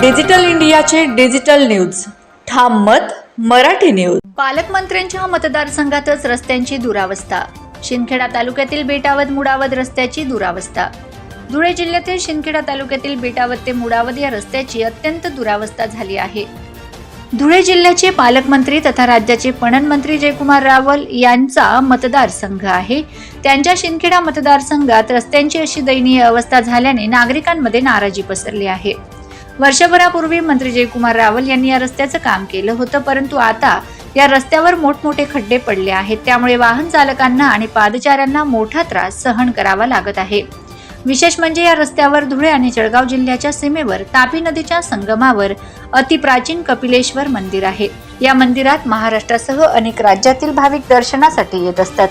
Digital इंडियाचे digital news. ठाम मत मराठी न्यूज. पालकमंत्र्यांच्या मतदारसंघातच रस्त्यांची दुरावस्था. शिंदखेडा तालुक्यातील बेटावद मुडावद रस्त्याची दुरावस्था. धुळे जिल्ह्यातील शिंदखेडा तालुक्यातील बेटावद ते मुडावद या रस्त्याची अत्यंत दुरावस्था झाली आहे. धुळे जिल्ह्याचे पालकमंत्री तथा राज्याचे पणन मंत्री जयकुमार रावल यांचा मतदारसंघ आहे. त्यांच्या शिंदखेडा मतदारसंघात रस्त्यांची अशी दयनीय अवस्था झाल्याने नागरिकांमध्ये नाराजी पसरली आहे. वर्षभरापूर्वी मंत्री जयकुमार रावल यांनी या रस्त्याचं काम केलं होतं परंतु आता या रस्त्यावर मोठमोठे खड्डे पडले आहेत. त्यामुळे वाहन चालकांना आणि पादचाऱ्यांना मोठा त्रास सहन करावा लागत आहे. विशेष म्हणजे या रस्त्यावर धुळे आणि जळगाव जिल्ह्याच्या सीमेवर तापी नदीच्या संगमावर अतिप्राचीन कपिलेश्वर मंदिर आहे. या मंदिरात महाराष्ट्रासह अनेक राज्यातील भाविक दर्शनासाठी येत असतात.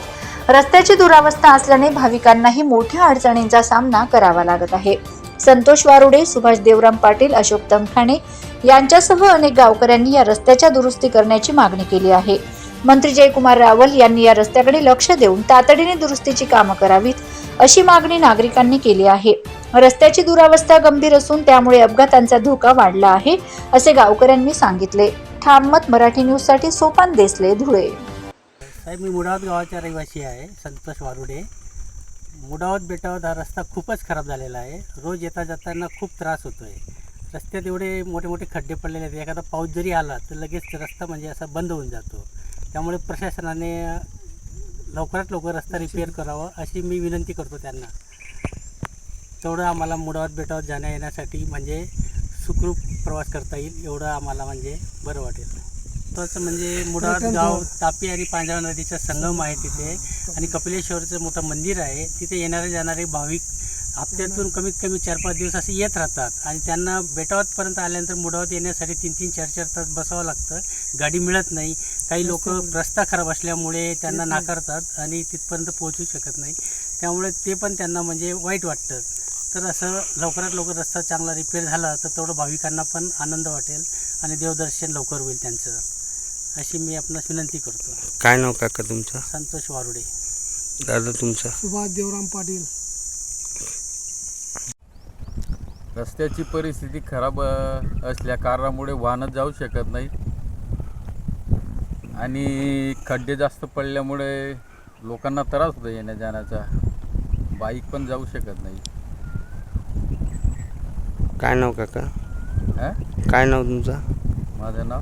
रस्त्याची दुरावस्था असल्याने भाविकांनाही मोठ्या अडचणींचा सामना करावा लागत आहे. संतोष वारुडे सुभाष देवराम पाटील अशोक तमखाणे यांच्यासह अनेक गावकऱ्यांनी या रस्त्याच्या दुरुस्ती करण्याची मागणी केली आहे. मंत्री जयकुमार रावल यांनी या रस्त्याकडे लक्ष देऊन तातडीने दुरुस्तीची कामं करावीत अशी मागणी नागरिकांनी केली आहे. रस्त्याची दुरावस्था गंभीर असून त्यामुळे अपघातांचा धोका वाढला आहे असे गावकऱ्यांनी सांगितले. ठाममत मराठी न्यूजसाठी सोपान देसले धुळे. साहेब मी मुळात गावाचा रहिवासी आहे संतोष वारुडे. मुडावत बेटावत हा रस्ता खूपच खराब झालेला आहे. रोज येता जाताना खूप त्रास होतो आहे रस्त्यात एवढे मोठे मोठे खड्डे पडलेले आहेत. एखादा पाऊस जरी आला तर लगेच रस्ता म्हणजे असा बंद होऊन जातो. त्यामुळे प्रशासनाने लवकरात लवकर रस्ता रिपेअर करावा अशी मी विनंती करतो त्यांना. तेवढं आम्हाला मुडावत बेटावत जाण्या येण्यासाठी म्हणजे सुखरूप प्रवास करता येईल एवढं आम्हाला म्हणजे बरं वाटेल. महत्त्वाचं म्हणजे मुडावत गाव तापी आणि पांढरा नदीचा संगम आहे तिथे. आणि कपिलेश्वरचं मोठं मंदिर आहे. तिथे येणारे जाणारे भाविक हप्त्यातून कमीत कमी चार पाच दिवस असे येत राहतात. आणि त्यांना बेटावतपर्यंत आल्यानंतर मुडावत येण्यासाठी तीन तीन चार चार तास बसावं लागतं. गाडी मिळत नाही. काही लोक रस्ता खराब असल्यामुळे त्यांना नाकारतात आणि तिथपर्यंत पोहोचू शकत नाही. त्यामुळे ते पण त्यांना म्हणजे वाईट वाटतं. तर असं लवकरात लवकर रस्ता चांगला रिपेअर झाला तर तेवढं भाविकांना पण आनंद वाटेल आणि देवदर्शन लवकर होईल त्यांचं. अशी मी आपणास विनंती करतो. काय नाव काका तुमचं? संतोष वारुडे. दादा तुमचं? सुभाष देवराम पाटील. रस्त्याची परिस्थिती खराब अ, असल्या कारणामुळे वाहनं जाऊ शकत नाही आणि खड्डे जास्त पडल्यामुळे लोकांना त्रास होतो येण्या जाण्याचा बाईक पण जाऊ शकत नाही काय नाव काका? हा? काय नाव तुमचं? माझं नाव